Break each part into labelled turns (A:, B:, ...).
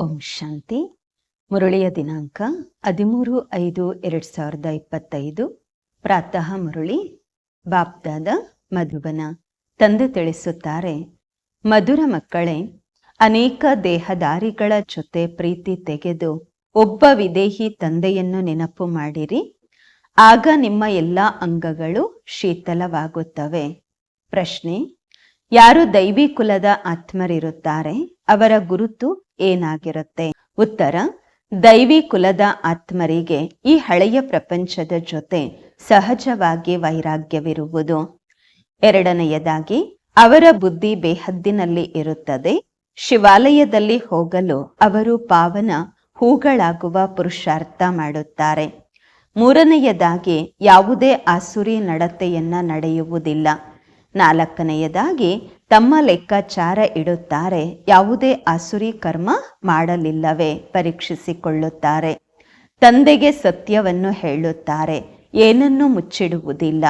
A: ಓಂ ಶಾಂತಿ. ಮುರಳಿಯ ದಿನಾಂಕ ಹದಿಮೂರು ಐದು ಎರಡು ಸಾವಿರದ ಇಪ್ಪತ್ತೈದು. ಪ್ರಾತಃ ಮುರಳಿ, ಬಾಪ್ದಾದ ಮಧುಬನ. ತಂದೆ ತಿಳಿಸುತ್ತಾರೆ, ಮಧುರ ಮಕ್ಕಳೇ, ಅನೇಕ ದೇಹದಾರಿಗಳ ಜೊತೆ ಪ್ರೀತಿ ತೆಗೆದು ಒಬ್ಬ ವಿದೇಹಿ ತಂದೆಯನ್ನು ನೆನಪು ಮಾಡಿರಿ. ಆಗ ನಿಮ್ಮ ಎಲ್ಲ ಅಂಗಗಳು ಶೀತಲವಾಗುತ್ತವೆ. ಪ್ರಶ್ನೆ, ಯಾರು ದೈವಿ ಕುಲದ ಆತ್ಮರಿರುತ್ತಾರೆ? ಅವರ ಗುರುತು ಏನಾಗಿರುತ್ತೆ? ಉತ್ತರ, ದೈವಿ ಕುಲದ ಆತ್ಮರಿಗೆ ಈ ಹಳೆಯ ಪ್ರಪಂಚದ ಜೊತೆ ಸಹಜವಾಗಿ ವೈರಾಗ್ಯವಿರುವುದು. ಎರಡನೆಯದಾಗಿ, ಅವರ ಬುದ್ಧಿ ಬೇಹದ್ದಿನಲ್ಲಿ ಇರುತ್ತದೆ. ಶಿವಾಲಯದಲ್ಲಿ ಹೋಗಲು ಅವರು ಪಾವನ ಹೂಗಳಾಗುವ ಪುರುಷಾರ್ಥ ಮಾಡುತ್ತಾರೆ. ಮೂರನೆಯದಾಗಿ, ಯಾವುದೇ ಆಸುರಿ ನಡತೆಯನ್ನ ನಡೆಯುವುದಿಲ್ಲ. ನಾಲ್ಕನೆಯದಾಗಿ ತಮ್ಮ ಲೆಕ್ಕಾಚಾರ ಇಡುತ್ತಾರೆ, ಯಾವುದೇ ಆಸುರಿ ಕರ್ಮ ಮಾಡಲಿಲ್ಲವೇ ಪರೀಕ್ಷಿಸಿಕೊಳ್ಳುತ್ತಾರೆ. ತಂದೆಗೆ ಸತ್ಯವನ್ನು ಹೇಳುತ್ತಾರೆ, ಏನನ್ನು ಮುಚ್ಚಿಡುವುದಿಲ್ಲ.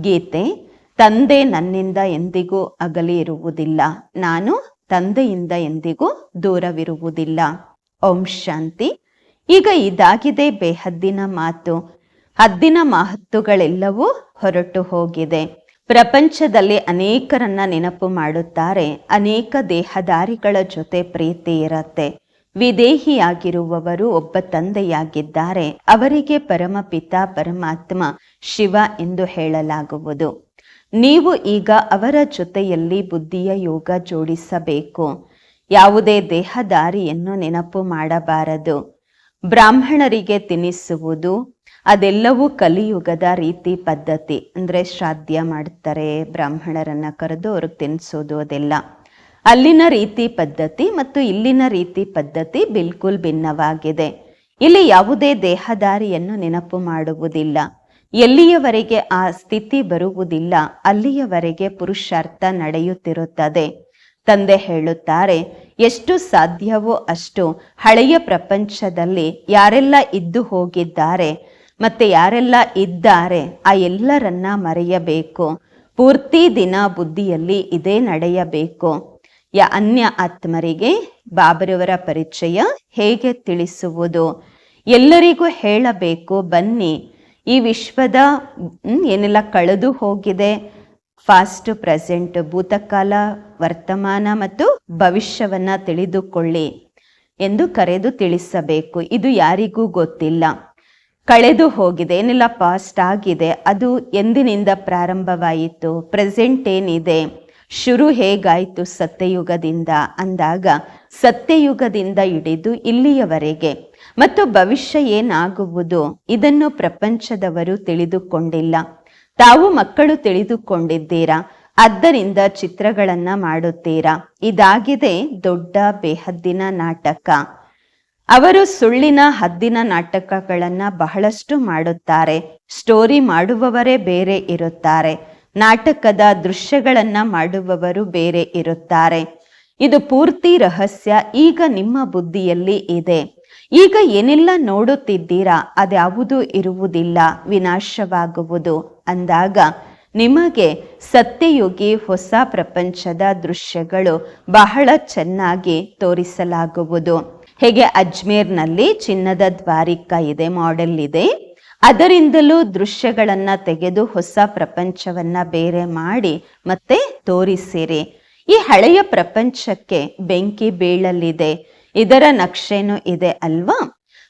A: ಗೀತೆ, ತಂದೆ ನನ್ನಿಂದ ಎಂದಿಗೂ ಅಗಲಿ ಇರುವುದಿಲ್ಲ ನಾನು ತಂದೆಯಿಂದ ಎಂದಿಗೂ ದೂರವಿರುವುದಿಲ್ಲ. ಓಂ ಶಾಂತಿ. ಈಗ ಇದಾಗಿದೆ ಬೇಹದ್ದಿನ ಮಾತು. ಹದ್ದಿನ ಮಹತ್ತುಗಳೆಲ್ಲವೂ ಹೊರಟು ಹೋಗಿದೆ ಪ್ರಪಂಚದಲ್ಲಿ ಅನೇಕರನ್ನ ನೆನಪು ಮಾಡುತ್ತಾರೆ, ಅನೇಕ ದೇಹದಾರಿಗಳ ಜೊತೆ ಪ್ರೀತಿ ಇರತ್ತೆ. ವಿದೇಹಿಯಾಗಿರುವವರು ಒಬ್ಬ ತಂದೆಯಾಗಿದ್ದಾರೆ, ಅವರಿಗೆ ಪರಮಪಿತ, ಪರಮಾತ್ಮ, ಶಿವ ಎಂದು ಹೇಳಲಾಗುವುದು. ನೀವು ಈಗ ಅವರ ಜೊತೆಯಲ್ಲಿ ಬುದ್ಧಿಯ ಯೋಗ ಜೋಡಿಸಬೇಕು. ಯಾವುದೇ ದೇಹದಾರಿಯನ್ನು ನೆನಪು ಮಾಡಬಾರದು. ಬ್ರಾಹ್ಮಣರಿಗೆ ತಿನ್ನಿಸುವುದು ಅದೆಲ್ಲವೂ ಕಲಿಯುಗದ ರೀತಿ ಪದ್ಧತಿ. ಅಂದರೆ ಶ್ರಾದ್ಯ ಮಾಡ್ತಾರೆ, ಬ್ರಾಹ್ಮಣರನ್ನ ಕರೆದು ಅವ್ರಿಗೆ ತಿನ್ನಿಸೋದು ಅದೆಲ್ಲ. ಅಲ್ಲಿನ ರೀತಿ ಪದ್ಧತಿ ಮತ್ತು ಇಲ್ಲಿನ ರೀತಿ ಪದ್ಧತಿ ಬಿಲ್ಕುಲ್ ಭಿನ್ನವಾಗಿದೆ. ಇಲ್ಲಿ ಯಾವುದೇ ದೇಹದಾರಿಯನ್ನು ನೆನಪು ಮಾಡುವುದಿಲ್ಲ. ಎಲ್ಲಿಯವರೆಗೆ ಆ ಸ್ಥಿತಿ ಬರುವುದಿಲ್ಲ, ಅಲ್ಲಿಯವರೆಗೆ ಪುರುಷಾರ್ಥ ನಡೆಯುತ್ತಿರುತ್ತದೆ. ತಂದೆ ಹೇಳುತ್ತಾರೆ, ಎಷ್ಟು ಸಾಧ್ಯವೋ ಅಷ್ಟು ಹಳೆಯ ಪ್ರಪಂಚದಲ್ಲಿ ಯಾರೆಲ್ಲ ಇದ್ದು ಹೋಗಿದ್ದಾರೆ ಮತ್ತೆ ಯಾರೆಲ್ಲ ಇದ್ದಾರೆ, ಆ ಎಲ್ಲರನ್ನ ಮರೆಯಬೇಕು. ಪೂರ್ತಿ ದಿನ ಬುದ್ಧಿಯಲ್ಲಿ ಇದೇ ನಡೆಯಬೇಕು. ಯ ಅನ್ಯ ಆತ್ಮರಿಗೆ ಬಾಬರವರ ಪರಿಚಯ ಹೇಗೆ ತಿಳಿಸುವುದು? ಎಲ್ಲರಿಗೂ ಹೇಳಬೇಕು, ಬನ್ನಿ. ಈ ವಿಶ್ವದ ಏನೆಲ್ಲ ಕಳೆದು ಹೋಗಿದೆ? ಫಾಸ್ಟ್ ಪ್ರೆಸೆಂಟ್, ಭೂತಕಾಲ, ವರ್ತಮಾನ ಮತ್ತು ಭವಿಷ್ಯವನ್ನ ತಿಳಿದುಕೊಳ್ಳಿ ಎಂದು ಕರೆದು ತಿಳಿಸಬೇಕು. ಇದು ಯಾರಿಗೂ ಗೊತ್ತಿಲ್ಲ. ಕಳೆದು ಹೋಗಿದೆ. ಏನೆಲ್ಲ ಪಾಸ್ಟ್ ಆಗಿದೆ. ಅದು ಎಂದಿನಿಂದ ಪ್ರಾರಂಭವಾಯಿತು? ಪ್ರೆಸೆಂಟ್ ಏನಿದೆ? ಶುರು ಹೇಗಾಯಿತು ಸತ್ಯಯುಗದಿಂದ? ಅಂದಾಗ, ಸತ್ಯಯುಗದಿಂದ ಹಿಡಿದು ಇಲ್ಲಿಯವರೆಗೆ. ಮತ್ತು ಭವಿಷ್ಯ ಏನಾಗುವುದು? ಇದನ್ನು ಪ್ರಪಂಚದವರು ತಿಳಿದುಕೊಂಡಿಲ್ಲ. ತಾವು ಮಕ್ಕಳು ತಿಳಿದುಕೊಂಡಿದ್ದೀರಾ? ಆದ್ದರಿಂದ ಚಿತ್ರಗಳನ್ನ ಮಾಡುತ್ತೀರಾ? ಇದಾಗಿದೆ ದೊಡ್ಡ ಬೇಹದ್ದಿನ ನಾಟಕ. ಅವರು ಸುಳ್ಳಿನ ಹದ್ದಿನ ನಾಟಕಗಳನ್ನ ಬಹಳಷ್ಟು ಮಾಡುತ್ತಾರೆ. ಸ್ಟೋರಿ ಮಾಡುವವರೇ ಬೇರೆ ಇರುತ್ತಾರೆ. ನಾಟಕದ ದೃಶ್ಯಗಳನ್ನ ಮಾಡುವವರು ಬೇರೆ ಇರುತ್ತಾರೆ. ಇದು ಪೂರ್ತಿ ರಹಸ್ಯ, ಈಗ ನಿಮ್ಮ ಬುದ್ಧಿಯಲ್ಲಿ ಇದೆ. ಈಗ ಏನೆಲ್ಲ ನೋಡುತ್ತಿದ್ದೀರಾ, ಅದ್ಯಾವುದು ಇರುವುದಿಲ್ಲ, ವಿನಾಶವಾಗುವುದು. ಅಂದಾಗ, ನಿಮಗೆ ಸತ್ಯಯುಗಿ ಹೊಸ ಪ್ರಪಂಚದ ದೃಶ್ಯಗಳು ಬಹಳ ಚೆನ್ನಾಗಿ ತೋರಿಸಲಾಗುವುದು. ಹೇಗೆ ಅಜ್ಮೇರ್ನಲ್ಲಿ ಚಿನ್ನದ ದ್ವಾರಿಕ ಇದೆ ಮಾಡೆಲ್ ಇದೆ. ಅದರಿಂದಲೂ ದೃಶ್ಯಗಳನ್ನು ತೆಗೆದು ಹೊಸ ಪ್ರಪಂಚವನ್ನ ಬೇರೆ ಮಾಡಿ ಮತ್ತೆ ತೋರಿಸಿರಿ. ಈ ಹಳೆಯ ಪ್ರಪಂಚಕ್ಕೆ ಬೆಂಕಿ ಬೀಳಲಿದೆ. ಇದರ ನಕ್ಷೆನೂ ಇದೆ ಅಲ್ವಾ?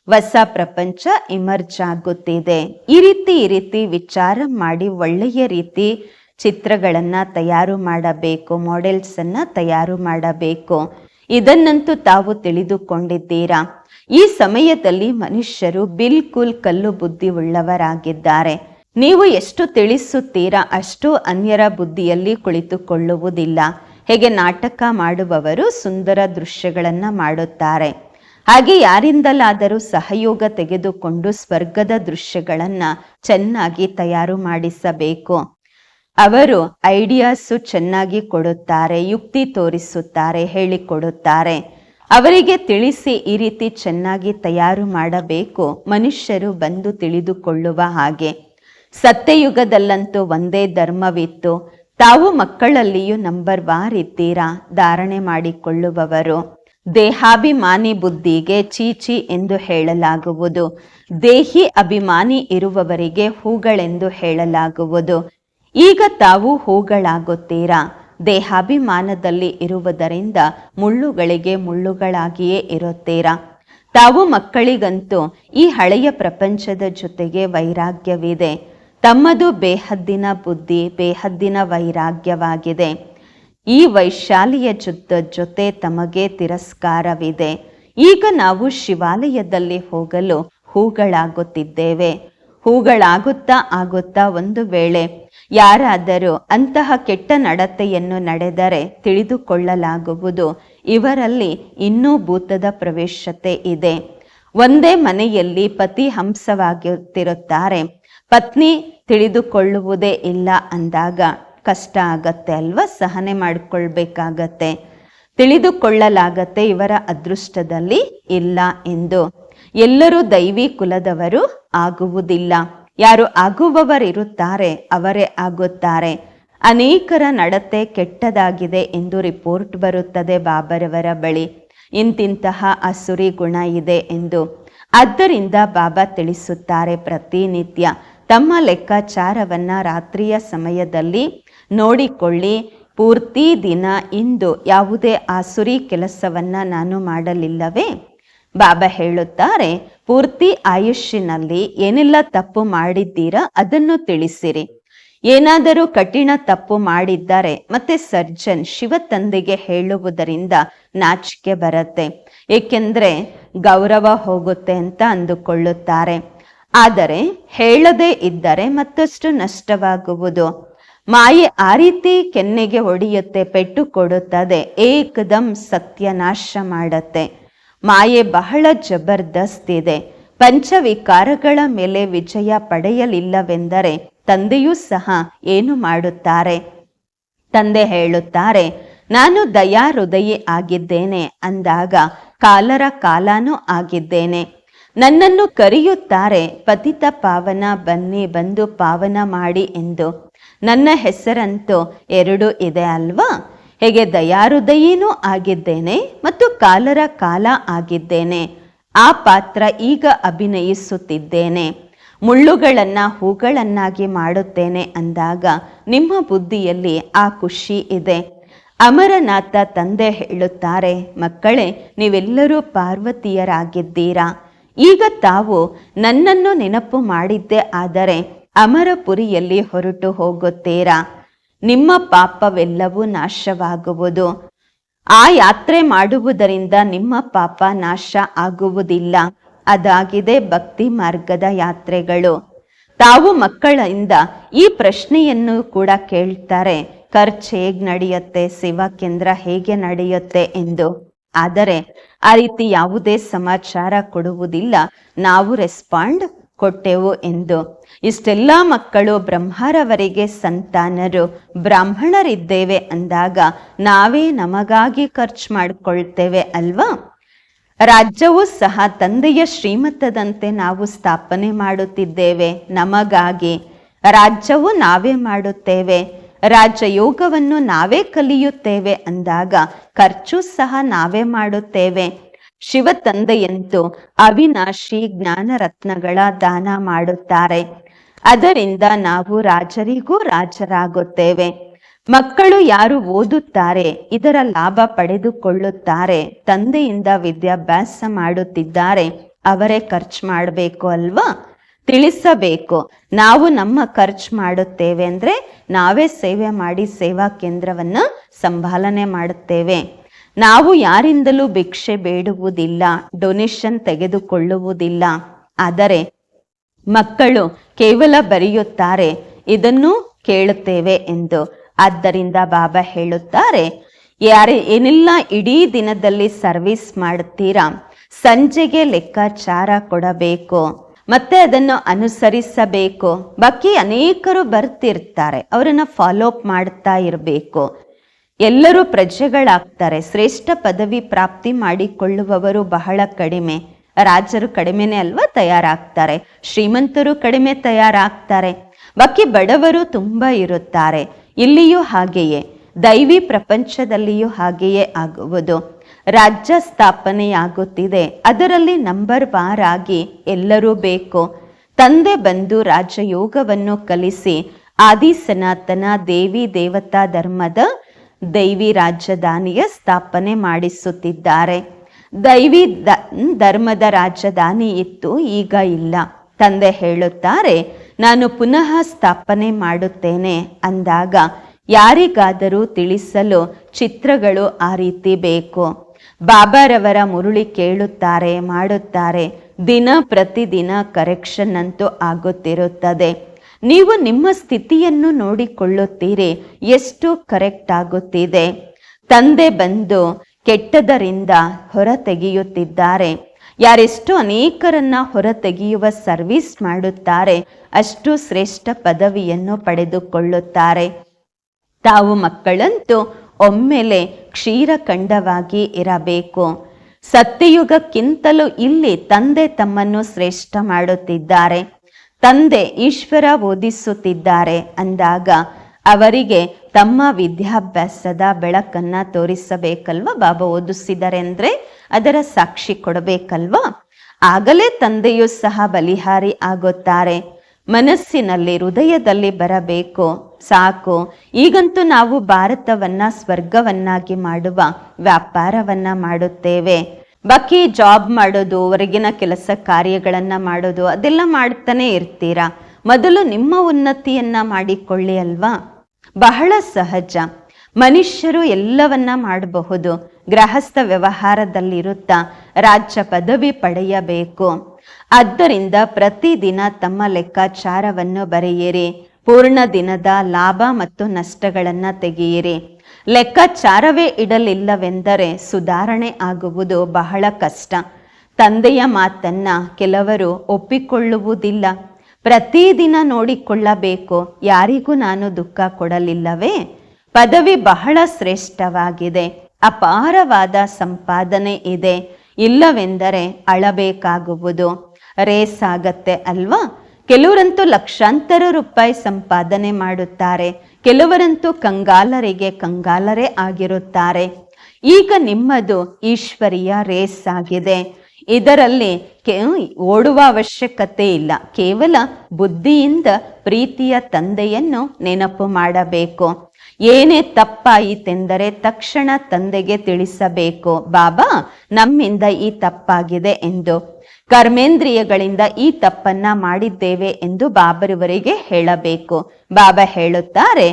A: ಹೊಸ ಪ್ರಪಂಚ ಇಮರ್ಜ್ ಆಗುತ್ತಿದೆ. ಈ ರೀತಿ ಈ ರೀತಿ ವಿಚಾರ ಮಾಡಿ ಒಳ್ಳೆಯ ರೀತಿ ಚಿತ್ರಗಳನ್ನು ತಯಾರು ಮಾಡಬೇಕು ಮಾಡೆಲ್ಸ್ ಅನ್ನ ತಯಾರು ಮಾಡಬೇಕು. ಇದನ್ನಂತೂ ತಾವು ತಿಳಿದುಕೊಂಡಿದ್ದೀರಾ? ಈ ಸಮಯದಲ್ಲಿ ಮನುಷ್ಯರು ಬಿಲ್ಕುಲ್ ಕಲ್ಲು ಬುದ್ಧಿ ಉಳ್ಳವರಾಗಿದ್ದಾರೆ ನೀವು ಎಷ್ಟು ತಿಳಿಸುತ್ತೀರಾ ಅಷ್ಟು ಅನ್ಯರ ಬುದ್ಧಿಯಲ್ಲಿ ಕುಳಿತುಕೊಳ್ಳುವುದಿಲ್ಲ. ಹೇಗೆ ನಾಟಕ ಮಾಡುವವರು ಸುಂದರ ದೃಶ್ಯಗಳನ್ನ ಮಾಡುತ್ತಾರೆ. ಹಾಗೆ ಯಾರಿಂದಲಾದರೂ ಸಹಯೋಗ ತೆಗೆದುಕೊಂಡು ಸ್ವರ್ಗದ ದೃಶ್ಯಗಳನ್ನ ಚೆನ್ನಾಗಿ ತಯಾರು ಮಾಡಿಸಬೇಕು. ಅವರು ಐಡಿಯಾಸು ಚೆನ್ನಾಗಿ ಕೊಡುತ್ತಾರೆ, ಯುಕ್ತಿ ತೋರಿಸುತ್ತಾರೆ, ಹೇಳಿಕೊಡುತ್ತಾರೆ. ಅವರಿಗೆ ತಿಳಿಸಿ ಈ ರೀತಿ ಚೆನ್ನಾಗಿ ತಯಾರು ಮಾಡಬೇಕು. ಮನುಷ್ಯರು ಬಂದು ತಿಳಿದುಕೊಳ್ಳುವ ಹಾಗೆ. ಸತ್ಯಯುಗದಲ್ಲಂತೂ ಒಂದೇ ಧರ್ಮವಿತ್ತು. ತಾವು ಮಕ್ಕಳಲ್ಲಿಯೂ ನಂಬರ್ ವಾರ್ ಇದ್ದೀರಾ? ಧಾರಣೆ ಮಾಡಿಕೊಳ್ಳುವವರು. ದೇಹಾಭಿಮಾನಿ ಬುದ್ಧಿಗೆ ಚೀಚಿ ಎಂದು ಹೇಳಲಾಗುವುದು. ದೇಹಿ ಅಭಿಮಾನಿ ಇರುವವರಿಗೆ ಹೂಗಳೆಂದು ಹೇಳಲಾಗುವುದು. ಈಗ ತಾವು ಹೂಗಳಾಗುತ್ತೀರಾ? ದೇಹಾಭಿಮಾನದಲ್ಲಿ ಇರುವುದರಿಂದ ಮುಳ್ಳುಗಳಿಗೆ ಮುಳ್ಳುಗಳಾಗಿಯೇ ಇರುತ್ತೀರಾ? ತಾವು ಮಕ್ಕಳಿಗಂತೂ ಈ ಹಳೆಯ ಪ್ರಪಂಚದ ಜೊತೆಗೆ ವೈರಾಗ್ಯವಿದೆ. ತಮ್ಮದು ಬೇಹದ್ದಿನ ಬುದ್ಧಿ, ಬೇಹದ್ದಿನ ವೈರಾಗ್ಯವಾಗಿದೆ. ಈ ವೈಶಾಲಿಯ ಜುದ್ದ ಜೊತೆ ತಮಗೆ ತಿರಸ್ಕಾರವಿದೆ. ಈಗ ನಾವು ಶಿವಾಲಯದಲ್ಲಿ ಹೋಗಲು ಹೂಗಳಾಗುತ್ತಿದ್ದೇವೆ. ಹೂಗಳಾಗುತ್ತಾ ಆಗುತ್ತಾ ಒಂದು ವೇಳೆ ಯಾರಾದರೂ ಅಂತಹ ಕೆಟ್ಟ ನಡತೆಯನ್ನು ನಡೆದರೆ ತಿಳಿದುಕೊಳ್ಳಲಾಗುವುದು. ಇವರಲ್ಲಿ ಇನ್ನೂ ಭೂತದ ಪ್ರವೇಶತೆ ಇದೆ. ಒಂದೇ ಮನೆಯಲ್ಲಿ ಪತಿ ಹಂಸವಾಗಿರುತ್ತಿರುತ್ತಾರೆ. ಪತ್ನಿ ತಿಳಿದುಕೊಳ್ಳುವುದೇ ಇಲ್ಲ ಅಂದಾಗ ಕಷ್ಟ ಆಗತ್ತೆ ಅಲ್ವಾ? ಸಹನೆ ಮಾಡಿಕೊಳ್ಬೇಕಾಗತ್ತೆ. ತಿಳಿದುಕೊಳ್ಳಲಾಗತ್ತೆ ಇವರ ಅದೃಷ್ಟದಲ್ಲಿ ಇಲ್ಲ ಎಂದು. ಎಲ್ಲರೂ ದೈವಿ ಕುಲದವರು ಆಗುವುದಿಲ್ಲ. ಯಾರು ಆಗುವವರಿರುತ್ತಾರೆ ಅವರೇ ಆಗುತ್ತಾರೆ ಅನೇಕರ ನಡತೆ ಕೆಟ್ಟದಾಗಿದೆ ಎಂದು ರಿಪೋರ್ಟ್ ಬರುತ್ತದೆ ಬಾಬರವರ ಬಳಿ. ಇಂತಿಂತಹ ಅಸುರಿ ಗುಣ ಇದೆ ಎಂದು. ಆದ್ದರಿಂದ ಬಾಬಾ ತಿಳಿಸುತ್ತಾರೆ ಪ್ರತಿನಿತ್ಯ, ತಮ್ಮ ಲೆಕ್ಕಾಚಾರವನ್ನು ರಾತ್ರಿಯ ಸಮಯದಲ್ಲಿ ನೋಡಿಕೊಳ್ಳಿ. ಪೂರ್ತಿ ದಿನ ಇಂದು ಯಾವುದೇ ಆಸುರಿ ಕೆಲಸವನ್ನ ನಾನು ಮಾಡಲಿಲ್ಲವೇ? ಬಾಬಾ ಹೇಳುತ್ತಾರೆ ಪೂರ್ತಿ ಆಯುಷ್ಯನಲ್ಲಿ ಏನೆಲ್ಲ ತಪ್ಪು ಮಾಡಿದ್ದೀರಾ ಅದನ್ನು ತಿಳಿಸಿರಿ. ಏನಾದರೂ ಕಠಿಣ ತಪ್ಪು ಮಾಡಿದ್ದಾರೆ ಮತ್ತೆ ಸರ್ಜನ್ ಶಿವ ತಂದೆಗೆ ಹೇಳುವುದರಿಂದ ನಾಚಿಕೆ ಬರುತ್ತೆ. ಏಕೆಂದ್ರೆ ಗೌರವ ಹೋಗುತ್ತೆ ಅಂತ ಅಂದುಕೊಳ್ಳುತ್ತಾರೆ. ಆದರೆ ಹೇಳದೇ ಇದ್ದರೆ ಮತ್ತಷ್ಟು ನಷ್ಟವಾಗುವುದು. ಮಾಯೆ ಆ ರೀತಿ ಕೆನ್ನೆಗೆ ಹೊಡೆಯುತ್ತೆ ಪೆಟ್ಟು ಕೊಡುತ್ತದೆ, ಏಕದಂ ಸತ್ಯನಾಶ ಮಾಡತ್ತೆ. ಮಾಯೆ ಬಹಳ ಜಬರ್ದಸ್ತ್ ಇದೆ ಪಂಚವಿಕಾರಗಳ ಮೇಲೆ ವಿಜಯ ಪಡೆಯಲಿಲ್ಲವೆಂದರೆ ತಂದೆಯೂ ಸಹ ಏನು ಮಾಡುತ್ತಾರೆ? ತಂದೆ ಹೇಳುತ್ತಾರೆ, ನಾನು ದಯಾ ಹೃದಯಿ ಆಗಿದ್ದೇನೆ ಅಂದಾಗ, ಕಾಲರ ಕಾಲಾನೂ ಆಗಿದ್ದೇನೆ ನನ್ನನ್ನು ಕರೆಯುತ್ತಾರೆ, ಪತಿತ ಪಾವನ, ಬನ್ನಿ ಬಂದು ಪಾವನ ಮಾಡಿ ಎಂದು. ನನ್ನ ಹೆಸರಂತೂ ಎರಡು ಇದೆ ಅಲ್ವಾ? ಹೇಗೆ ದಯಾಹೃದಯಿನೂ ಆಗಿದ್ದೇನೆ ಮತ್ತು ಕಾಲರ ಕಾಲ ಆಗಿದ್ದೇನೆ. ಆ ಪಾತ್ರ ಈಗ ಅಭಿನಯಿಸುತ್ತಿದ್ದೇನೆ. ಮುಳ್ಳುಗಳನ್ನು ಹೂಗಳನ್ನಾಗಿ ಮಾಡುತ್ತೇನೆ ಅಂದಾಗ ನಿಮ್ಮ ಬುದ್ಧಿಯಲ್ಲಿ ಆ ಖುಷಿ ಇದೆ. ಅಮರನಾಥ ತಂದೆ ಹೇಳುತ್ತಾರೆ, ಮಕ್ಕಳೇ, ನೀವೆಲ್ಲರೂ ಪಾರ್ವತಿಯರಾಗಿದ್ದೀರಾ? ಈಗ ತಾವು ನನ್ನನ್ನು ನೆನಪು ಮಾಡಿದ್ದೇ ಆದರೆ ಅಮರಪುರಿಯಲ್ಲಿ ಹೊರಟು ಹೋಗುತ್ತೀರಾ? ನಿಮ್ಮ ಪಾಪವೆಲ್ಲವೂ ನಾಶವಾಗುವುದು. ಆ ಯಾತ್ರೆ ಮಾಡುವುದರಿಂದ ನಿಮ್ಮ ಪಾಪ ನಾಶ ಆಗುವುದಿಲ್ಲ. ಅದಾಗಿದೆ ಭಕ್ತಿ ಮಾರ್ಗದ ಯಾತ್ರೆಗಳು. ತಾವು ಮಕ್ಕಳಿಂದ ಈ ಪ್ರಶ್ನೆಯನ್ನು ಕೂಡ ಕೇಳ್ತಾರೆ. ಖರ್ಚು ಹೇಗೆ ನಡೆಯುತ್ತೆ, ಸೇವಾ ಕೇಂದ್ರ ಹೇಗೆ ನಡೆಯುತ್ತೆ ಎಂದು. ಆದರೆ ಆ ರೀತಿ ಯಾವುದೇ ಸಮಾಚಾರ ಕೊಡುವುದಿಲ್ಲ. ನಾವು ರೆಸ್ಪಾಂಡ್ ಕೊಟ್ಟೆವು ಎಂದು. ಇಷ್ಟೆಲ್ಲ ಮಕ್ಕಳು ಬ್ರಹ್ಮರವರಿಗೆ ಸಂತಾನರು, ಬ್ರಾಹ್ಮಣರಿದ್ದೇವೆ ಅಂದಾಗ ನಾವೇ ನಮಗಾಗಿ ಖರ್ಚು ಮಾಡಿಕೊಳ್ತೇವೆ ಅಲ್ವಾ? ರಾಜ್ಯವು ಸಹ ತಂದೆಯ ಶ್ರೀಮತದಂತೆ ನಾವು ಸ್ಥಾಪನೆ ಮಾಡುತ್ತಿದ್ದೇವೆ ನಮಗಾಗಿ. ರಾಜ್ಯವು ನಾವೇ ಮಾಡುತ್ತೇವೆ. ರಾಜಯೋಗವನ್ನು ನಾವೇ ಕಲಿಯುತ್ತೇವೆ ಅಂದಾಗ ಖರ್ಚು ಸಹ ನಾವೇ ಮಾಡುತ್ತೇವೆ. ಶಿವ ತಂದೆಯಂತೂ ಅವಿನಾಶಿ ಜ್ಞಾನ ರತ್ನಗಳ ದಾನ ಮಾಡುತ್ತಾರೆ. ಅದರಿಂದ ನಾವು ರಾಜರಿಗೂ ರಾಜರಾಗುತ್ತೇವೆ. ಮಕ್ಕಳು ಯಾರು ಓದುತ್ತಾರೆ, ಇದರ ಲಾಭ ಪಡೆದುಕೊಳ್ಳುತ್ತಾರೆ. ತಂದೆಯಿಂದ ವಿದ್ಯಾಭ್ಯಾಸ ಮಾಡುತ್ತಿದ್ದಾರೆ. ಅವರೇ ಖರ್ಚು ಮಾಡಬೇಕು ಅಲ್ವಾ? ತಿಳಿಸಬೇಕು. ನಾವು ನಮ್ಮ ಖರ್ಚು ಮಾಡುತ್ತೇವೆ ಅಂದ್ರೆ ನಾವೇ ಸೇವೆ ಮಾಡಿ ಸೇವಾ ಕೇಂದ್ರವನ್ನ ಸಂಭಾಲನೆ ಮಾಡುತ್ತೇವೆ. ನಾವು ಯಾರಿಂದಲೂ ಭಿಕ್ಷೆ ಬೇಡುವುದಿಲ್ಲ ಡೊನೇಷನ್ ತೆಗೆದುಕೊಳ್ಳುವುದಿಲ್ಲ. ಆದರೆ ಮಕ್ಕಳು ಕೇವಲ ಬರೆಯುತ್ತಾರೆ, ಇದನ್ನು ಕೇಳುತ್ತೇವೆ ಎಂದು. ಆದ್ದರಿಂದ ಬಾಬಾ ಹೇಳುತ್ತಾರೆ, ಯಾರೇ ಏನೆಲ್ಲ ಇಡೀ ದಿನದಲ್ಲಿ ಸರ್ವಿಸ್ ಮಾಡುತ್ತೀರಾ? ಸಂಜೆಗೆ ಲೆಕ್ಕಾಚಾರ ಕೊಡಬೇಕು, ಮತ್ತೆ ಅದನ್ನು ಅನುಸರಿಸಬೇಕು. ಬಾಕಿ ಅನೇಕರು ಬರ್ತಿರ್ತಾರೆ, ಅವರನ್ನ ಫಾಲೋ ಅಪ್ ಮಾಡ್ತಾ ಇರಬೇಕು. ಎಲ್ಲರೂ ಪ್ರಜೆಗಳಾಗ್ತಾರೆ. ಶ್ರೇಷ್ಠ ಪದವಿ ಪ್ರಾಪ್ತಿ ಮಾಡಿಕೊಳ್ಳುವವರು ಬಹಳ ಕಡಿಮೆ. ರಾಜರು ಕಡಿಮೆನೆ ಅಲ್ವಾ ತಯಾರಾಗ್ತಾರೆ. ಶ್ರೀಮಂತರು ಕಡಿಮೆ ತಯಾರಾಗ್ತಾರೆ. ಬಾಕಿ ಬಡವರು ತುಂಬಾ ಇರುತ್ತಾರೆ. ಇಲ್ಲಿಯೂ ಹಾಗೆಯೇ. ದೈವಿ ಪ್ರಪಂಚದಲ್ಲಿಯೂ ಹಾಗೆಯೇ ಆಗುವುದು. ರಾಜ್ಯ ಸ್ಥಾಪನೆಯಾಗುತ್ತಿದೆ. ಅದರಲ್ಲಿ ನಂಬರ್ ವಾರ್ ಆಗಿ ಎಲ್ಲರೂ ಬೇಕು. ತಂದೆ ಬಂದು ರಾಜಯೋಗವನ್ನು ಕಲಿಸಿ ಆದಿ ಸನಾತನ ದೇವಿ ದೇವತಾ ಧರ್ಮದ ದೈವಿ ರಾಜಧಾನಿಯ ಸ್ಥಾಪನೆ ಮಾಡಿಸುತ್ತಿದ್ದಾರೆ. ದೈವಿ ಧರ್ಮದ ರಾಜಧಾನಿ ಇತ್ತು ಈಗ ಇಲ್ಲ. ತಂದೆ ಹೇಳುತ್ತಾರೆ, ನಾನು ಪುನಃ ಸ್ಥಾಪನೆ ಮಾಡುತ್ತೇನೆ ಅಂದಾಗ ಯಾರಿಗಾದರೂ ತಿಳಿಸಲು ಚಿತ್ರಗಳು ಆ ರೀತಿ ಬೇಕು. ಬಾಬಾರವರ ಮುರುಳಿ ಕೇಳುತ್ತಾರೆ, ಮಾಡುತ್ತಾರೆ, ದಿನ ಪ್ರತಿದಿನ ಕರೆಕ್ಷನ್ ಅಂತೂ ಆಗುತ್ತಿರುತ್ತದೆ. ನೀವು ನಿಮ್ಮ ಸ್ಥಿತಿಯನ್ನು ನೋಡಿಕೊಳ್ಳುತ್ತೀರಿ. ಎಷ್ಟು ಕರೆಕ್ಟ್ ಆಗುತ್ತಿದೆ. ತಂದೆ ಬಂದು ಕೆಟ್ಟದರಿಂದ ಹೊರ ತೆಗೆಯುತ್ತಿದ್ದಾರೆ ಯಾರೆಷ್ಟು ಅನೇಕರನ್ನ ಹೊರ ತೆಗೆಯುವ ಸರ್ವಿಸ್ ಮಾಡುತ್ತಾರೆ. ಅಷ್ಟು ಶ್ರೇಷ್ಠ ಪದವಿಯನ್ನು ಪಡೆದುಕೊಳ್ಳುತ್ತಾರೆ. ತಾವು ಮಕ್ಕಳಂತೂ ಒಮ್ಮೆಲೆ ಕ್ಷೀರಖಂಡವಾಗಿ ಇರಬೇಕು. ಸತ್ಯಯುಗಕ್ಕಿಂತಲೂ ಇಲ್ಲಿ ತಂದೆ ತಮ್ಮನ್ನು ಶ್ರೇಷ್ಠ ಮಾಡುತ್ತಿದ್ದಾರೆ. ತಂದೆ ಈಶ್ವರ ಓದಿಸುತ್ತಿದ್ದಾರೆ ಅಂದಾಗ ಅವರಿಗೆ ತಮ್ಮ ವಿದ್ಯಾಭ್ಯಾಸದ ಬೆಳಕನ್ನ ತೋರಿಸಬೇಕಲ್ವಾ? ಬಾಬಾ ಓದಿಸಿದ್ದಾರೆ ಅಂದ್ರೆ ಅದರ ಸಾಕ್ಷಿ ಕೊಡಬೇಕಲ್ವಾ? ಆಗಲೇ ತಂದೆಯು ಸಹ ಬಲಿಹಾರಿ ಆಗುತ್ತಾರೆ. ಮನಸ್ಸಿನಲ್ಲಿ, ಹೃದಯದಲ್ಲಿ ಬರಬೇಕು. ಸಾಕು, ಈಗಂತೂ ನಾವು ಭಾರತವನ್ನ, ಸ್ವರ್ಗವನ್ನಾಗಿ ಮಾಡುವ ವ್ಯಾಪಾರವನ್ನ ಮಾಡುತ್ತೇವೆ. ಬಾಕಿ ಜಾಬ್ ಮಾಡೋದು, ಹೊರಗಿನ ಕೆಲಸ ಕಾರ್ಯಗಳನ್ನು ಮಾಡೋದು, ಅದೆಲ್ಲ ಮಾಡ್ತಾನೆ ಇರ್ತೀರಾ? ಮೊದಲು ನಿಮ್ಮ ಉನ್ನತಿಯನ್ನ ಮಾಡಿಕೊಳ್ಳಿ ಅಲ್ವಾ? ಬಹಳ ಸಹಜ. ಮನುಷ್ಯರು ಎಲ್ಲವನ್ನ ಮಾಡಬಹುದು. ಗೃಹಸ್ಥ ವ್ಯವಹಾರದಲ್ಲಿರುತ್ತಾ ರಾಜ್ಯ ಪದವಿ ಪಡೆಯಬೇಕು. ಆದ್ದರಿಂದ ಪ್ರತಿದಿನ ತಮ್ಮ ಲೆಕ್ಕಾಚಾರವನ್ನು ಬರೆಯಿರಿ. ಪೂರ್ಣ ದಿನದ ಲಾಭ ಮತ್ತು ನಷ್ಟಗಳನ್ನು ತೆಗೆಯಿರಿ. ಲೆಕ್ಕಾಚಾರವೇ ಇಡಲಿಲ್ಲವೆಂದರೆ ಸುಧಾರಣೆ ಆಗುವುದು ಬಹಳ ಕಷ್ಟ. ತಂದೆಯ ಮಾತನ್ನ ಕೆಲವರು ಒಪ್ಪಿಕೊಳ್ಳುವುದಿಲ್ಲ. ಪ್ರತಿದಿನ ನೋಡಿಕೊಳ್ಳಬೇಕು, ಯಾರಿಗೂ ನಾನು ದುಃಖ ಕೊಡಲಿಲ್ಲವೇ? ಪದವಿ ಬಹಳ ಶ್ರೇಷ್ಠವಾಗಿದೆ. ಅಪಾರವಾದ ಸಂಪಾದನೆ ಇದೆ. ಇಲ್ಲವೆಂದರೆ ಅಳಬೇಕಾಗುವುದು. ರೇಸ್ ಆಗತ್ತೆ ಅಲ್ವಾ? ಕೆಲವರಂತೂ ಲಕ್ಷಾಂತರ ರೂಪಾಯಿ ಸಂಪಾದನೆ ಮಾಡುತ್ತಾರೆ. ಕೆಲವರಂತೂ ಕಂಗಾಲರಿಗೆ ಕಂಗಾಲರೇ ಆಗಿರುತ್ತಾರೆ. ಈಗ ನಿಮ್ಮದು ಈಶ್ವರಿಯ ರೇಸ್ ಆಗಿದೆ. ಇದರಲ್ಲಿ ಓಡುವ ಅವಶ್ಯಕತೆ ಇಲ್ಲ. ಕೇವಲ ಬುದ್ಧಿಯಿಂದ ಪ್ರೀತಿಯ ತಂದೆಯನ್ನು ನೆನಪು ಮಾಡಬೇಕು. ಏನೇ ತಪ್ಪಾಯಿತೆಂದರೆ ತಕ್ಷಣ ತಂದೆಗೆ ತಿಳಿಸಬೇಕು. ಬಾಬಾ, ನಮ್ಮಿಂದ ಈ ತಪ್ಪಾಗಿದೆ ಎಂದು ಕರ್ಮೇಂದ್ರಿಯಗಳಿಂದ ಈ ತಪ್ಪನ್ನ ಮಾಡಿದ್ದೇವೆ ಎಂದು ಬಾಬರವರಿಗೆ ಹೇಳಬೇಕು. ಬಾಬಾ ಹೇಳುತ್ತಾರೆ,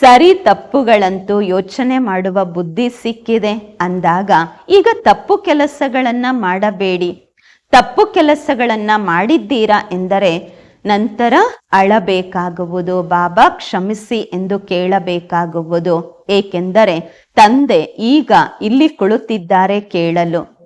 A: ಸರಿ ತಪ್ಪುಗಳಂತೂ ಯೋಚನೆ ಮಾಡುವ ಬುದ್ಧಿ ಸಿಕ್ಕಿದೆ. ಅಂದಾಗ ಈಗ ತಪ್ಪು ಕೆಲಸಗಳನ್ನ ಮಾಡಬೇಡಿ. ತಪ್ಪು ಕೆಲಸಗಳನ್ನ ಮಾಡಿದ್ದೀರಾ ಎಂದರೆ ನಂತರ ಅಳಬೇಕಾಗುವುದು. ಬಾಬಾ ಕ್ಷಮಿಸಿ ಎಂದು ಕೇಳಬೇಕಾಗುವುದು. ಏಕೆಂದರೆ ತಂದೆ ಈಗ ಇಲ್ಲಿ ಕುಳಿತಿದ್ದಾರೆ ಕೇಳಲು.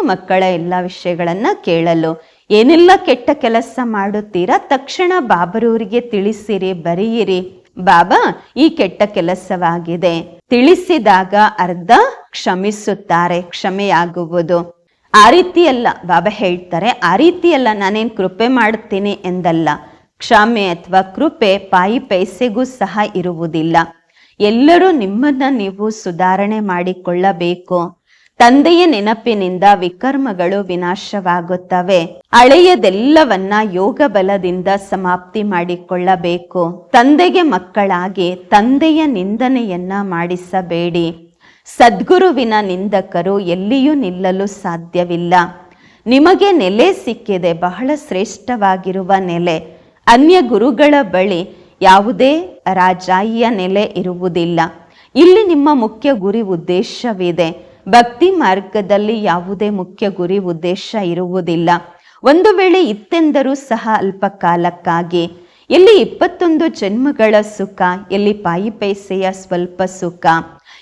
A: ಮಕ್ಕಳ ಎಲ್ಲ ವಿಷಯಗಳನ್ನ ಕೇಳಲು. ಏನೆಲ್ಲ ಕೆಟ್ಟ ಕೆಲಸ ಮಾಡುತ್ತೀರಾ? ತಕ್ಷಣ ಬಾಬರೂರಿಗೆ ತಿಳಿಸಿರಿ, ಬರೆಯಿರಿ. ಬಾಬಾ, ಈ ಕೆಟ್ಟ ಕೆಲಸವಾಗಿದೆ. ತಿಳಿಸಿದಾಗ ಅರ್ಧ ಕ್ಷಮಿಸುತ್ತಾರೆ, ಕ್ಷಮೆಯಾಗುವುದು. ಆ ರೀತಿಯಲ್ಲ, ಬಾಬಾ ಹೇಳ್ತಾರೆ, ಆ ರೀತಿಯಲ್ಲ ನಾನೇನ್ ಕೃಪೆ ಮಾಡುತ್ತೇನೆ ಎಂದಲ್ಲ. ಕ್ಷಮೆ ಅಥವಾ ಕೃಪೆ ಪಾಯಿ ಪೈಸೆಗೂ ಸಹ ಇರುವುದಿಲ್ಲ. ಎಲ್ಲರೂ ನಿಮ್ಮನ್ನ ನೀವು ಸುಧಾರಣೆ ಮಾಡಿಕೊಳ್ಳಬೇಕು. ತಂದೆಯ ನೆನಪಿನಿಂದ ವಿಕರ್ಮಗಳು ವಿನಾಶವಾಗುತ್ತವೆ. ಹಳೆಯದೆಲ್ಲವನ್ನ ಯೋಗ ಬಲದಿಂದ ಸಮಾಪ್ತಿ ಮಾಡಿಕೊಳ್ಳಬೇಕು. ತಂದೆಗೆ ಮಕ್ಕಳಾಗಿ ತಂದೆಯ ನಿಂದನೆಯನ್ನ ಮಾಡಿಸಬೇಡಿ. ಸದ್ಗುರುವಿನ ನಿಂದಕರು ಎಲ್ಲಿಯೂ ನಿಲ್ಲಲು ಸಾಧ್ಯವಿಲ್ಲ. ನಿಮಗೆ ನೆಲೆ ಸಿಕ್ಕಿದೆ, ಬಹಳ ಶ್ರೇಷ್ಠವಾಗಿರುವ ನೆಲೆ. ಅನ್ಯ ಗುರುಗಳ ಬಳಿ ಯಾವುದೇ ರಾಜಾಯಿಯ ನೆಲೆ ಇರುವುದಿಲ್ಲ. ಇಲ್ಲಿ ನಿಮ್ಮ ಮುಖ್ಯ ಗುರಿ ಉದ್ದೇಶವಿದೆ. ಭಕ್ತಿ ಮಾರ್ಗದಲ್ಲಿ ಯಾವುದೇ ಮುಖ್ಯ ಗುರಿ ಉದ್ದೇಶ ಇರುವುದಿಲ್ಲ. ಒಂದು ವೇಳೆ ಇತ್ತೆಂದರೂ ಸಹ ಅಲ್ಪ ಕಾಲಕ್ಕಾಗಿ ಎಲ್ಲಿ ಇಪ್ಪತ್ತೊಂದು ಜನ್ಮಗಳ ಸುಖ ಎಲ್ಲಿ ಪಾಯಿ ಪೈಸೆಯ ಸ್ವಲ್ಪ ಸುಖ.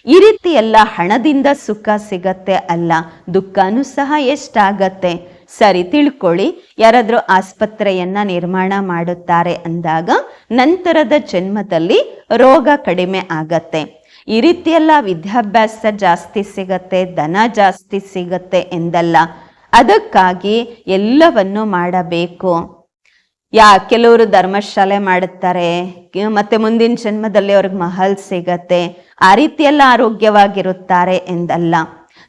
A: ಈ ರೀತಿ ಎಲ್ಲ ಹಣದಿಂದ ಸುಖ ಸಿಗತ್ತೆ ಅಲ್ಲ, ದುಃಖನೂ ಸಹ ಎಷ್ಟಾಗತ್ತೆ? ಸರಿ ತಿಳ್ಕೊಳ್ಳಿ, ಯಾರಾದರೂ ಆಸ್ಪತ್ರೆಯನ್ನ ನಿರ್ಮಾಣ ಮಾಡುತ್ತಾರೆ ಅಂದಾಗ ನಂತರದ ಜನ್ಮದಲ್ಲಿ ರೋಗ ಕಡಿಮೆ ಆಗತ್ತೆ. ಈ ರೀತಿಯೆಲ್ಲ ವಿದ್ಯಾಭ್ಯಾಸ ಜಾಸ್ತಿ ಸಿಗತ್ತೆ, ಧನ ಜಾಸ್ತಿ ಸಿಗತ್ತೆ ಎಂದಲ್ಲ. ಅದಕ್ಕಾಗಿ ಎಲ್ಲವನ್ನು ಮಾಡಬೇಕು. ಯಾ, ಕೆಲವರು ಧರ್ಮಶಾಲೆ ಮಾಡುತ್ತಾರೆ ಮತ್ತೆ ಮುಂದಿನ ಜನ್ಮದಲ್ಲಿ ಅವ್ರಿಗೆ ಮಹಲ್ ಸಿಗತ್ತೆ, ಆ ರೀತಿಯೆಲ್ಲ ಆರೋಗ್ಯವಾಗಿರುತ್ತಾರೆ ಎಂದಲ್ಲ.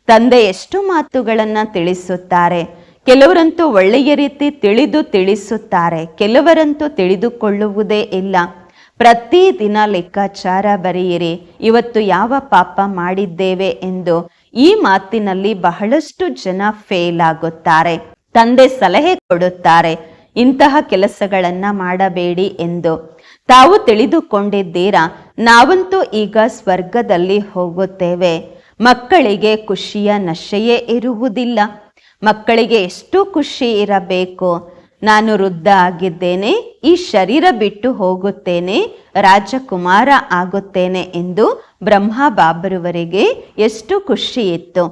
A: ತಂದೆ ಎಷ್ಟು ಮಾತುಗಳನ್ನು ತಿಳಿಸುತ್ತಾರೆ, ಕೆಲವರಂತೂ ಒಳ್ಳೆಯ ರೀತಿ ತಿಳಿದು ತಿಳಿಸುತ್ತಾರೆ, ಕೆಲವರಂತೂ ತಿಳಿದುಕೊಳ್ಳುವುದೇ ಇಲ್ಲ. ಪ್ರತಿದಿನ ಲೆಕ್ಕಾಚಾರ ಬರೆಯಿರಿ. ಇವತ್ತು ಯಾವ ಪಾಪ ಮಾಡಿದ್ದೇವೆ ಎಂದು ಈ ಮಾತಿನಲ್ಲಿ ಬಹಳಷ್ಟು ಜನ ಫೇಲ್ ಆಗುತ್ತಾರೆ. ತಂದೆ ಸಲಹೆ ಕೊಡುತ್ತಾರೆ. ಇಂತಹ ಕೆಲಸಗಳನ್ನ ಮಾಡಬೇಡಿ ಎಂದು. ತಾವು ತಿಳಿದುಕೊಂಡಿದ್ದೀರಾ? ನಾವಂತೂ ಈಗ ಸ್ವರ್ಗದಲ್ಲಿ ಹೋಗುತ್ತೇವೆ. ಮಕ್ಕಳಿಗೆ ಖುಷಿಯ ನಶೆಯೇ ಇರುವುದಿಲ್ಲ. ಮಕ್ಕಳಿಗೆ ಎಷ್ಟು ಖುಷಿ ಇರಬೇಕು? ನಾನು ವೃದ್ಧ ಆಗಿದ್ದೇನೆ ಈ ಶರೀರ ಬಿಟ್ಟು ಹೋಗುತ್ತೇನೆ, ರಾಜಕುಮಾರ ಆಗುತ್ತೇನೆ ಎಂದು ಬ್ರಹ್ಮ ಬಾಬರುವರಿಗೆ ಎಷ್ಟು ಖುಷಿ ಇತ್ತು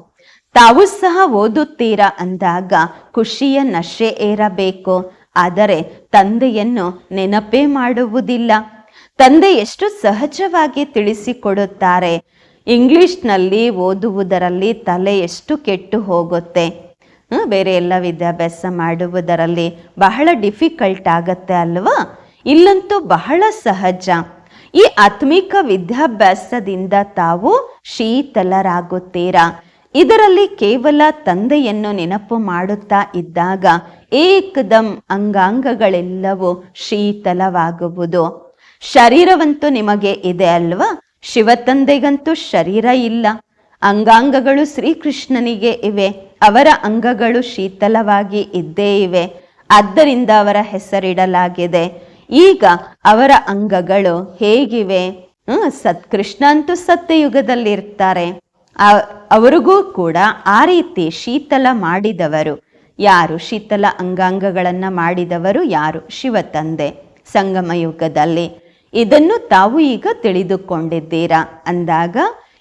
A: ತಾವು ಸಹ ಓದುತ್ತೀರಾ ಅಂದಾಗ ಖುಷಿಯ ನಶೆ ಏರಬೇಕು, ಆದರೆ ತಂದೆಯನ್ನು ನೆನಪೇ ಮಾಡುವುದಿಲ್ಲ. ತಂದೆ ಎಷ್ಟು ಸಹಜವಾಗಿ ತಿಳಿಸಿಕೊಡುತ್ತಾರೆ. ಇಂಗ್ಲಿಷ್ನಲ್ಲಿ ಓದುವುದರಲ್ಲಿ ತಲೆ ಎಷ್ಟು ಕೆಟ್ಟು ಹೋಗುತ್ತೆ. ಬೇರೆ ಎಲ್ಲ ವಿದ್ಯಾಭ್ಯಾಸ ಮಾಡುವುದರಲ್ಲಿ ಬಹಳ ಡಿಫಿಕಲ್ಟ್ ಆಗತ್ತೆ ಅಲ್ವಾ? ಇಲ್ಲಂತೂ ಬಹಳ ಸಹಜ. ಈ ಆತ್ಮಿಕ ವಿದ್ಯಾಭ್ಯಾಸದಿಂದ ತಾವು ಶೀತಲರಾಗುತ್ತೀರಾ? ಇದರಲ್ಲಿ ಕೇವಲ ತಂದೆಯನ್ನು ನೆನಪು ಮಾಡುತ್ತಾ ಇದ್ದಾಗ ಏಕದಂ ಅಂಗಾಂಗಗಳೆಲ್ಲವೂ ಶೀತಲವಾಗುವುದು. ಶರೀರವಂತೂ ನಿಮಗೆ ಇದೆ ಅಲ್ವಾ? ಶಿವತಂದೆಗಂತೂ ಶರೀರ ಇಲ್ಲ. ಅಂಗಾಂಗಗಳು ಶ್ರೀಕೃಷ್ಣನಿಗೆ ಇವೆ. ಅವರ ಅಂಗಗಳು ಶೀತಲವಾಗಿ ಇದ್ದೇ ಇವೆ. ಆದ್ದರಿಂದ ಅವರ ಹೆಸರಿಡಲಾಗಿದೆ. ಈಗ ಅವರ ಅಂಗಗಳು ಹೇಗಿವೆ? ಹ್ಮ್ ಸತ್ ಕೃಷ್ಣ ಅಂತೂ ಸತ್ಯಯುಗದಲ್ಲಿ ಇರ್ತಾರೆ ಅವರಿಗೂ ಕೂಡ ಆ ರೀತಿ ಶೀತಲ ಮಾಡಿದವರು. ಯಾರು ಶೀತಲ ಅಂಗಾಂಗಗಳನ್ನು ಮಾಡಿದವರು? ಯಾರು? ಶಿವ ತಂದೆ ಸಂಗಮಯುಗದಲ್ಲಿ. ಇದನ್ನು ತಾವು ಈಗ ತಿಳಿದುಕೊಂಡಿದ್ದೀರಾ? ಅಂದಾಗ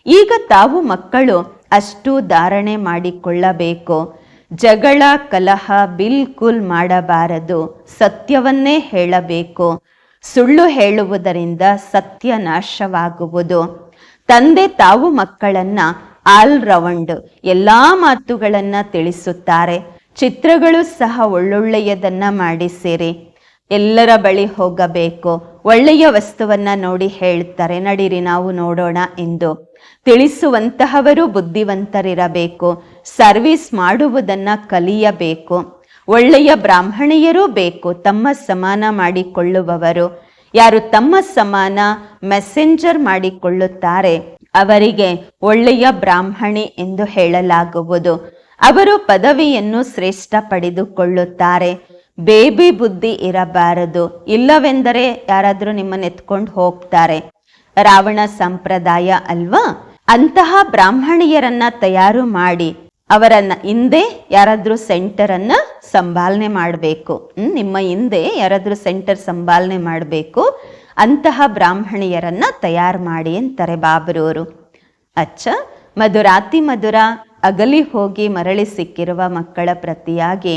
A: ಈಗ ತಾವು ಮಕ್ಕಳು ಅಷ್ಟು ಧಾರಣೆ ಮಾಡಿಕೊಳ್ಳಬೇಕು. ಜಗಳ, ಕಲಹ ಬಿಲ್ಕುಲ್ ಮಾಡಬಾರದು. ಸತ್ಯವನ್ನೇ ಹೇಳಬೇಕು. ಸುಳ್ಳು ಹೇಳುವುದರಿಂದ ಸತ್ಯ ನಾಶವಾಗುವುದು. ತಂದೆ ತಾವು ಮಕ್ಕಳನ್ನ ಆಲ್ರೌಂಡ್ ಎಲ್ಲ ಮಾತುಗಳನ್ನ ತಿಳಿಸುತ್ತಾರೆ. ಚಿತ್ರಗಳು ಸಹ ಒಳ್ಳೊಳ್ಳೆಯದನ್ನ ಮಾಡಿಸಿರಿ. ಎಲ್ಲರ ಬಳಿ ಹೋಗಬೇಕು. ಒಳ್ಳೆಯ ವಸ್ತುವನ್ನ ನೋಡಿ ಹೇಳ್ತಾರೆ. ನಡೀರಿ, ನಾವು ನೋಡೋಣ ಎಂದು. ತಿಳಿಸುವಂತಹವರು ಬುದ್ಧಿವಂತರಿರಬೇಕು. ಸರ್ವಿಸ್ ಮಾಡುವುದನ್ನ ಕಲಿಯಬೇಕು. ಒಳ್ಳೆಯ ಬ್ರಾಹ್ಮಣಿಯರೂ ಬೇಕು, ತಮ್ಮ ಸಮಾನ ಮಾಡಿಕೊಳ್ಳುವವರು. ಯಾರು ತಮ್ಮ ಸಮಾನ ಮೆಸೆಂಜರ್ ಮಾಡಿಕೊಳ್ಳುತ್ತಾರೆ, ಅವರಿಗೆ ಒಳ್ಳೆಯ ಬ್ರಾಹ್ಮಣಿ ಎಂದು ಹೇಳಲಾಗುವುದು. ಅವರು ಪದವಿಯನ್ನು ಶ್ರೇಷ್ಠ ಪಡೆದುಕೊಳ್ಳುತ್ತಾರೆ. ಬೇಬಿ ಬುದ್ಧಿ ಇರಬಾರದು. ಇಲ್ಲವೆಂದರೆ ಯಾರಾದರೂ ನಿಮ್ಮನ್ನು ಎತ್ಕೊಂಡು ಹೋಗ್ತಾರೆ. ರಾವಣ ಸಂಪ್ರದಾಯ ಅಲ್ವಾ? ಅಂತಹ ಬ್ರಾಹ್ಮಣಿಯರನ್ನ ತಯಾರು ಮಾಡಿ ಅವರನ್ನ ಹಿಂದೆ ಯಾರಾದ್ರೂ ಸೆಂಟರ್ ಅನ್ನ ಸಂಭಾಲನೆ ಮಾಡಬೇಕು ನಿಮ್ಮ ಹಿಂದೆ ಯಾರಾದ್ರೂ ಸೆಂಟರ್ ಸಂಭಾಲನೆ ಮಾಡಬೇಕು. ಅಂತಹ ಬ್ರಾಹ್ಮಣಿಯರನ್ನ ತಯಾರು ಮಾಡಿ ಅಂತಾರೆ ಬಾಬರವರು ಅಚ್ಚ, ಮಧುರಾತಿ ಮಧುರ ಅಗಲಿ ಹೋಗಿ ಮರಳಿ ಸಿಕ್ಕಿರುವ ಮಕ್ಕಳ ಪ್ರತಿಯಾಗಿ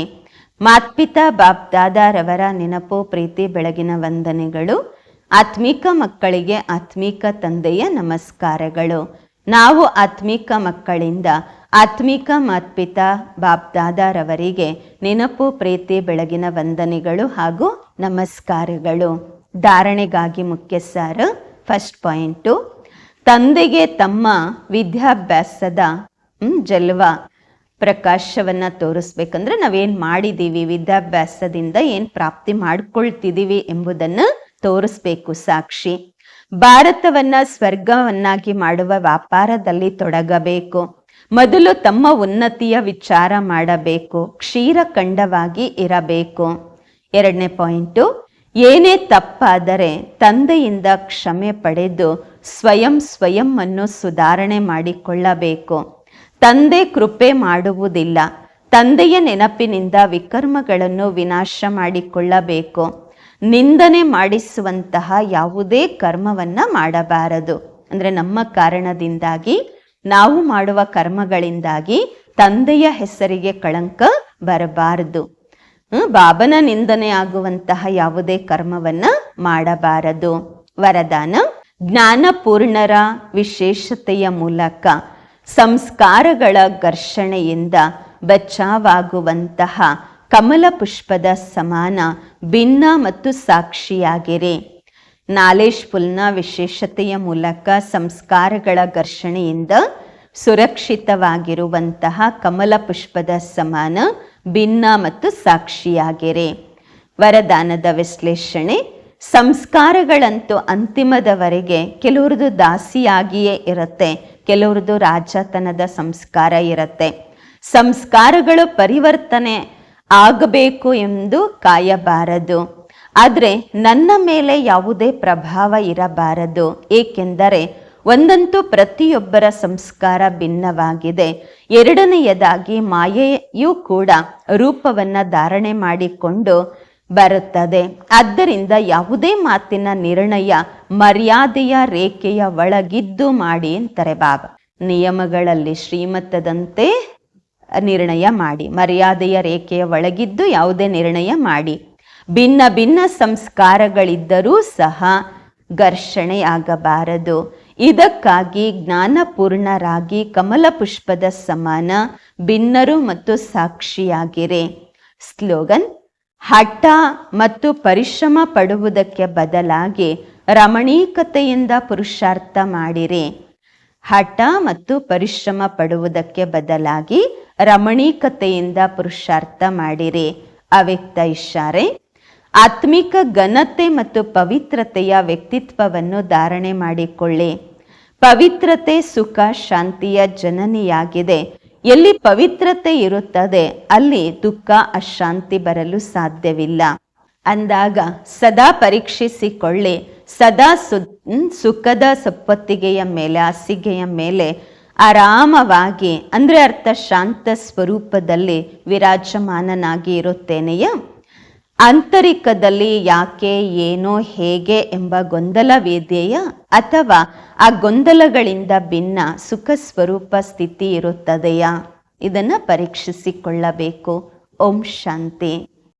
A: ಮಾತ್ಪಿತಾ ಬಾಪ್ ದಾದಾರವರ ನೆನಪು, ಪ್ರೀತಿ, ಬೆಳಗಿನ ವಂದನೆಗಳು ಆತ್ಮಿಕ ಮಕ್ಕಳಿಗೆ ಆತ್ಮಿಕ ತಂದೆಯ ನಮಸ್ಕಾರಗಳು. ನಾವು ಆತ್ಮಿಕ ಮಕ್ಕಳಿಂದ ಆತ್ಮಿಕ ಮಾತ್ಪಿತ ಬಾಪ್ ದಾದಾರವರಿಗೆ ನೆನಪು, ಪ್ರೀತಿ, ಬೆಳಗಿನ ವಂದನೆಗಳು ಹಾಗೂ ನಮಸ್ಕಾರಗಳು. ಧಾರಣೆಗಾಗಿ ಮುಖ್ಯ ಸಾರು ಫಸ್ಟ್ ಪಾಯಿಂಟು. ತಂದೆಗೆ ತಮ್ಮ ವಿದ್ಯಾಭ್ಯಾಸದ ಜಲ್ವ ಪ್ರಕಾಶವನ್ನ ತೋರಿಸ್ಬೇಕಂದ್ರೆ ನಾವೇನ್ ಮಾಡಿದ್ದೀವಿ ವಿದ್ಯಾಭ್ಯಾಸದಿಂದ ಏನು ಪ್ರಾಪ್ತಿ ಮಾಡ್ಕೊಳ್ತಿದ್ದೀವಿ ಎಂಬುದನ್ನ ತೋರಿಸ್ಬೇಕು ಸಾಕ್ಷಿ. ಭಾರತವನ್ನ ಸ್ವರ್ಗವನ್ನಾಗಿ ಮಾಡುವ ವ್ಯಾಪಾರದಲ್ಲಿ ತೊಡಗಬೇಕು. ಮೊದಲು ತಮ್ಮ ಉನ್ನತಿಯ ವಿಚಾರ ಮಾಡಬೇಕು. ಕ್ಷೀರಖಂಡವಾಗಿ ಇರಬೇಕು. ಎರಡನೇ ಪಾಯಿಂಟು, ಏನೇ ತಪ್ಪಾದರೆ ತಂದೆಯಿಂದ ಕ್ಷಮೆ ಪಡೆದು ಸ್ವಯಂ ಸ್ವಯಂ ಅನ್ನು ಸುಧಾರಣೆ ಮಾಡಿಕೊಳ್ಳಬೇಕು. ತಂದೆ ಕೃಪೆ ಮಾಡುವುದಿಲ್ಲ. ತಂದೆಯ ನೆನಪಿನಿಂದ ವಿಕರ್ಮಗಳನ್ನು ವಿನಾಶ ಮಾಡಿಕೊಳ್ಳಬೇಕು. ನಿಂದನೆ ಮಾಡಿಸುವಂತಹ ಯಾವುದೇ ಕರ್ಮವನ್ನು ಮಾಡಬಾರದು. ಅಂದರೆ ನಮ್ಮ ಕಾರಣದಿಂದಾಗಿ, ನಾವು ಮಾಡುವ ಕರ್ಮಗಳಿಂದಾಗಿ ತಂದೆಯ ಹೆಸರಿಗೆ ಕಳಂಕ ಬರಬಾರದು. ಬಾಬನ ನಿಂದನೆ ಆಗುವಂತಹ ಯಾವುದೇ ಕರ್ಮವನ್ನ ಮಾಡಬಾರದು. ವರದಾನ, ಜ್ಞಾನಪೂರ್ಣರ ವಿಶೇಷತೆಯ ಮೂಲಕ, ಸಂಸ್ಕಾರಗಳ ಘರ್ಷಣೆಯಿಂದ ಬಚಾವಾಗುವಂತಹ ಕಮಲ ಪುಷ್ಪದ ಸಮಾನ, ಭಿನ್ನ ಮತ್ತು ಸಾಕ್ಷಿಯಾಗಿರಿ. ನಾಲೇಶ್ ಪುಲ್ನ ವಿಶೇಷತೆಯ ಮೂಲಕ ಸಂಸ್ಕಾರಗಳ ಘರ್ಷಣೆಯಿಂದ ಸುರಕ್ಷಿತವಾಗಿರುವಂತಹ ಕಮಲ ಪುಷ್ಪದ ಸಮಾನ, ಭಿನ್ನ ಮತ್ತು ಸಾಕ್ಷಿಯಾಗಿರಿ. ವರದಾನದ ವಿಶ್ಲೇಷಣೆ, ಸಂಸ್ಕಾರಗಳಂತೂ ಅಂತಿಮದವರೆಗೆ ಕೆಲವ್ರದ್ದು ದಾಸಿಯಾಗಿಯೇ ಇರುತ್ತೆ ಕೆಲವ್ರದ್ದು ರಾಜತನದ ಸಂಸ್ಕಾರ ಇರುತ್ತೆ. ಸಂಸ್ಕಾರಗಳು ಪರಿವರ್ತನೆ ಆಗಬೇಕು ಎಂದು ಕಾಯಬಾರದು. ಆದರೆ ನನ್ನ ಮೇಲೆ ಯಾವುದೇ ಪ್ರಭಾವ ಇರಬಾರದು. ಏಕೆಂದರೆ ಒಂದಂತೂ ಪ್ರತಿಯೊಬ್ಬರ ಸಂಸ್ಕಾರ ಭಿನ್ನವಾಗಿದೆ. ಎರಡನೆಯದಾಗಿ ಮಾಯೆಯೂ ಕೂಡ ರೂಪವನ್ನು ಧಾರಣೆ ಮಾಡಿಕೊಂಡು ಬರುತ್ತದೆ. ಆದ್ದರಿಂದ ಯಾವುದೇ ಮಾತಿನ ನಿರ್ಣಯ ಮರ್ಯಾದೆಯ ರೇಖೆಯ ಒಳಗಿದ್ದು ಮಾಡಿ ಅಂತಾರೆ ಬಾಬಾ. ನಿಯಮಗಳಲ್ಲಿ ಶ್ರೀಮತದಂತೆ ನಿರ್ಣಯ ಮಾಡಿ. ಮರ್ಯಾದೆಯ ರೇಖೆಯ ಒಳಗಿದ್ದು ಯಾವುದೇ ನಿರ್ಣಯ ಮಾಡಿ. ಭಿನ್ನ ಭಿನ್ನ ಸಂಸ್ಕಾರಗಳಿದ್ದರೂ ಸಹ ಘರ್ಷಣೆಯಾಗಬಾರದು ಇದಕ್ಕಾಗಿ ಜ್ಞಾನಪೂರ್ಣರಾಗಿ ಕಮಲ ಪುಷ್ಪದ ಸಮಾನ, ಭಿನ್ನರು ಮತ್ತು ಸಾಕ್ಷಿಯಾಗಿರೆ. ಸ್ಲೋಗನ್, ಹಠ ಮತ್ತು ಪರಿಶ್ರಮ ಪಡುವುದಕ್ಕೆ ಬದಲಾಗಿ ರಮಣೀಕತೆಯಿಂದ ಪುರುಷಾರ್ಥ ಮಾಡಿರಿ. ಹಠ ಮತ್ತು ಪರಿಶ್ರಮ ಪಡುವುದಕ್ಕೆ ಬದಲಾಗಿ ರಮಣೀಕತೆಯಿಂದ ಪುರುಷಾರ್ಥ ಮಾಡಿರಿ, ಅವ್ಯಕ್ತ ಇಶಾರೆ ಆತ್ಮಿಕ ಘನತೆ ಮತ್ತು ಪವಿತ್ರತೆಯ ವ್ಯಕ್ತಿತ್ವವನ್ನು ಧಾರಣೆ ಮಾಡಿಕೊಳ್ಳಿ. ಪವಿತ್ರತೆ, ಸುಖ, ಶಾಂತಿಯ ಜನನಿಯಾಗಿದೆ. ಎಲ್ಲಿ ಪವಿತ್ರತೆ ಇರುತ್ತದೆ, ಅಲ್ಲಿ ದುಃಖ, ಅಶಾಂತಿ ಬರಲು ಸಾಧ್ಯವಿಲ್ಲ. ಅಂದಾಗ ಸದಾ ಪರೀಕ್ಷಿಸಿಕೊಳ್ಳಿ. ಸದಾ ಸುಖದ ಸಪ್ಪತ್ತಿಗೆಯ ಮೇಲೆ, ಹಾಸಿಗೆಯ ಮೇಲೆ ಆರಾಮವಾಗಿ, ಅಂದರೆ ಅರ್ಥ ಶಾಂತ ಸ್ವರೂಪದಲ್ಲಿ ವಿರಾಜಮಾನನಾಗಿ ಇರುತ್ತೇನೆಯ? ಆಂತರಿಕದಲ್ಲಿ ಯಾಕೆ, ಏನೋ, ಹೇಗೆ ಎಂಬ ಗೊಂದಲವಿದೆಯ? ಅಥವಾ ಆ ಗೊಂದಲಗಳಿಂದ ಭಿನ್ನ ಸುಖ ಸ್ವರೂಪ ಸ್ಥಿತಿ ಇರುತ್ತದೆಯಾ? ಇದನ್ನು ಪರೀಕ್ಷಿಸಿಕೊಳ್ಳಬೇಕು. ಓಂ ಶಾಂತಿ.